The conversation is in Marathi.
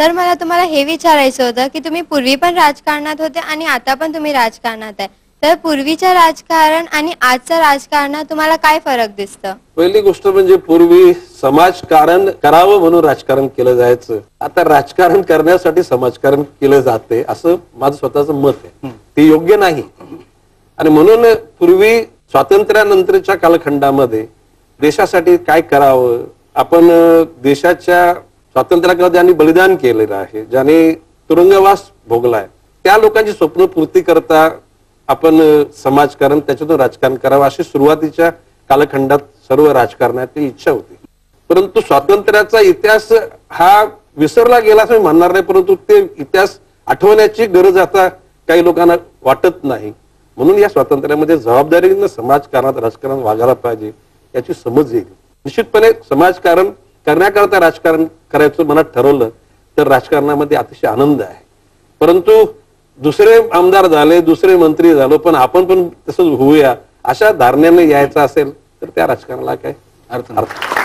सर मला तुम्हाला हे विचारायचं होतं की तुम्ही पूर्वी पण राजकारणात होते आणि आता पण तुम्ही राजकारणात आहे. तर पूर्वीचं राजकारण आणि आजचं राजकारणात तुम्हाला काय फरक दिसतं? पहिली गोष्ट म्हणजे पूर्वी समाजकारण करावं म्हणून राजकारण केलं जायचं. आता राजकारण करण्यासाठी समाजकारण केलं जाते असं माझं स्वतःचं मत आहे. ते योग्य नाही. आणि म्हणून पूर्वी स्वातंत्र्यानंतरच्या कालखंडामध्ये देशासाठी काय करावं? आपण देशाच्या स्वातंत्र्याकडे ज्यांनी बलिदान केलेलं आहे ज्याने तुरुंगवास भोगलाय त्या लोकांची स्वप्न पूर्ती करता आपण समाजकारण त्याच्यातून राजकारण करावं अशी सुरुवातीच्या कालखंडात सर्व राजकारणाची इच्छा होती. परंतु स्वातंत्र्याचा इतिहास हा विसरला गेला असं मी म्हणणार नाही परंतु ते इतिहास आठवण्याची गरज आता काही लोकांना वाटत नाही. म्हणून या स्वातंत्र्यामध्ये जबाबदारीनं समाजकारणात राजकारण वागायला पाहिजे याची समज येईल. निश्चितपणे समाजकारण करण्याकरता राजकारण करायचं मनात ठरवलं तर राजकारणामध्ये अतिशय आनंद आहे. परंतु दुसरे आमदार झाले दुसरे मंत्री झालो पण आपण पण तसंच होऊया अशा धारण्याने यायचं असेल तर त्या राजकारणाला काय अर्थ अर्थ